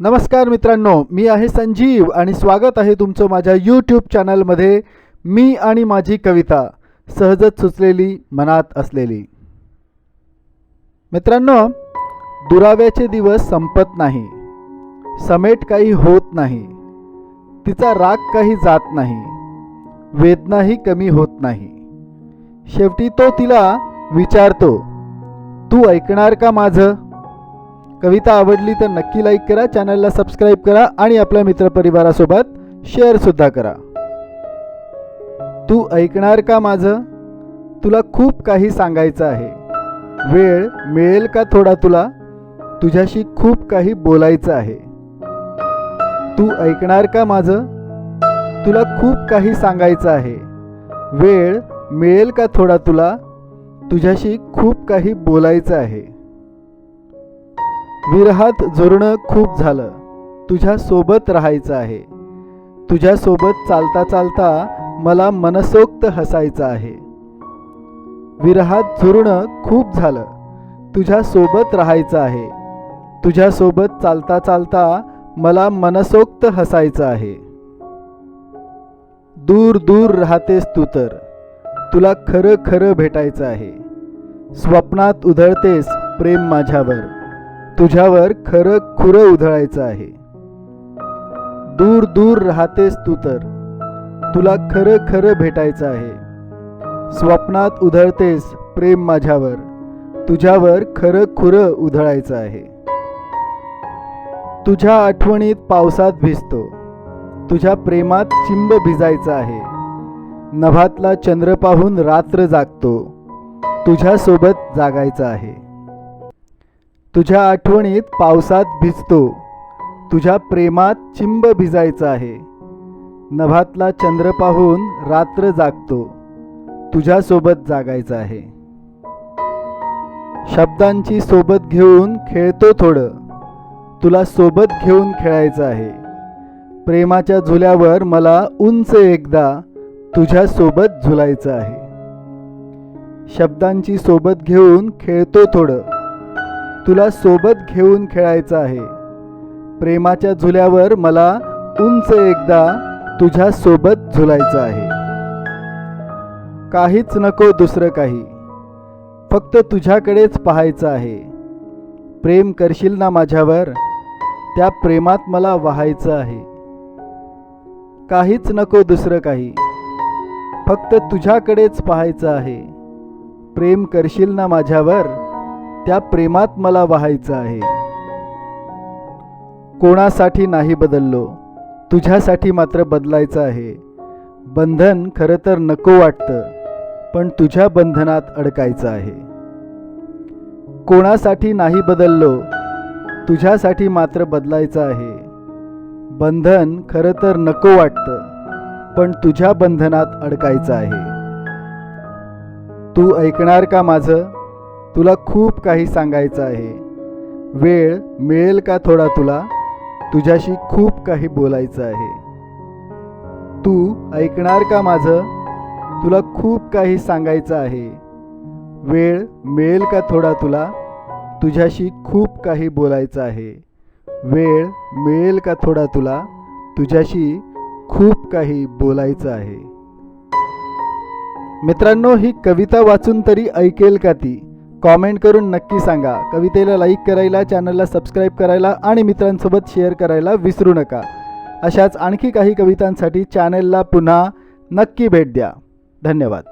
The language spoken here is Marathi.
नमस्कार मित्रांनो मी आहे संजीव आणि स्वागत आहे तुमचं माझ्या यूट्यूब चॅनलमध्ये मी आणि माझी कविता सहजच सुचलेली मनात असलेली. मित्रांनो दुराव्याचे दिवस संपत नाही. समेट काही होत नाही. तिचा राग काही जात नाही. वेदनाही कमी होत नाही. शेवटी तो तिला विचारतो तू ऐकणार का माझं? कविता आवडली तर नक्की लाईक करा चॅनलला सबस्क्राईब करा आणि आपल्या मित्रपरिवारासोबत शेअरसुद्धा करा. तू ऐकणार का माझं? तुला खूप काही सांगायचं आहे. वेळ मिळेल का थोडा तुला? तुझ्याशी खूप काही बोलायचं आहे. तू ऐकणार का माझं? तुला खूप काही सांगायचं आहे. वेळ मिळेल का थोडा तुला? तुझ्याशी खूप काही बोलायचं आहे. विरहात जुरणं खूप झालं. तुझ्या सोबत राहायचं आहे. तुझ्या सोबत चालता चालता मला मनसोक्त हसायचं आहे. विरहात झुरणं खूप झालं. तुझ्या सोबत राहायचं आहे. तुझ्या सोबत चालता चालता मला मनसोक्त हसायचं आहे. दूर दूर राहतेस तू तर. तुला खरं खरं भेटायचं आहे. स्वप्नात उधळतेस प्रेम माझ्यावर. तुझ्यावर खरं खुरं उधळायचं आहे. दूर दूर राहतेस तू तर. तुला खरं खरं भेटायचं आहे. स्वप्नात उधळतेस प्रेम माझ्यावर. तुझ्यावर खरं खुरं उधळायचं आहे. तुझ्या आठवणीत पावसात भिजतो. तुझ्या प्रेमात चिंब भिजायचं आहे. नभातला चंद्र पाहून रात्र जागतो. तुझ्यासोबत जागायचं आहे. तुझ्या आठवणीत पावसात भिजतो. तुझ्या प्रेमात चिंब भिजायचं आहे. नभातला चंद्र पाहून रात्र जागतो. तुझ्यासोबत जागायचं आहे. शब्दांची सोबत घेऊन खेळतो थोडं. तुला सोबत घेऊन खेळायचं आहे. प्रेमाच्या झुल्यावर मला उंच एकदा तुझ्यासोबत झुलायचं आहे. शब्दांची सोबत घेऊन खेळतो थोडं. तुला सोबत घेऊन खेळायचं आहे. प्रेमाच्या झुल्यावर मला उंच एकदा तुझ्या सोबत झुलायचं आहे. काहीच नको दुसरं काही. फक्त तुझ्याकडेच पाहायचं आहे. प्रेम करशील ना माझ्यावर? त्या प्रेमात मला वाहायचं आहे. काहीच नको दुसरं काही. फक्त तुझ्याकडेच पाहायचं आहे. प्रेम करशील ना माझ्यावर? त्या प्रेमात मला वाहायचं आहे. कोणासाठी नाही बदललो तुझ्यासाठी मात्र बदलायचं आहे. बंधन खरं तर नको वाटतं पण तुझ्या बंधनात अडकायचं आहे. कोणासाठी नाही बदललो तुझ्यासाठी मात्र बदलायचं आहे. बंधन खरं तर नको वाटतं पण तुझ्या बंधनात अडकायचं आहे. तू ऐकणार का माझं? तुला खूप काही सांगायचं आहे. वेळ मिळेल का थोडा तुला? तुझ्याशी खूप काही बोलायचं आहे. तू ऐकणार का माझं? तुला खूप काही सांगायचं आहे. वेळ मिळेल का थोडा तुला? तुझ्याशी खूप काही बोलायचं आहे. वेळ मिळेल का थोडा तुला? तुझ्याशी खूप काही बोलायचं आहे. मित्रांनो ही कविता वाचून तरी ऐकेल का ती? कॉमेंट करून नक्की सांगा. कवितेला लाईक करायला चॅनलला सबस्क्राईब करायला आणि मित्रांसोबत शेअर करायला विसरू नका. अशाच आणखी काही कवितांसाठी चॅनलला पुन्हा नक्की भेट द्या. धन्यवाद.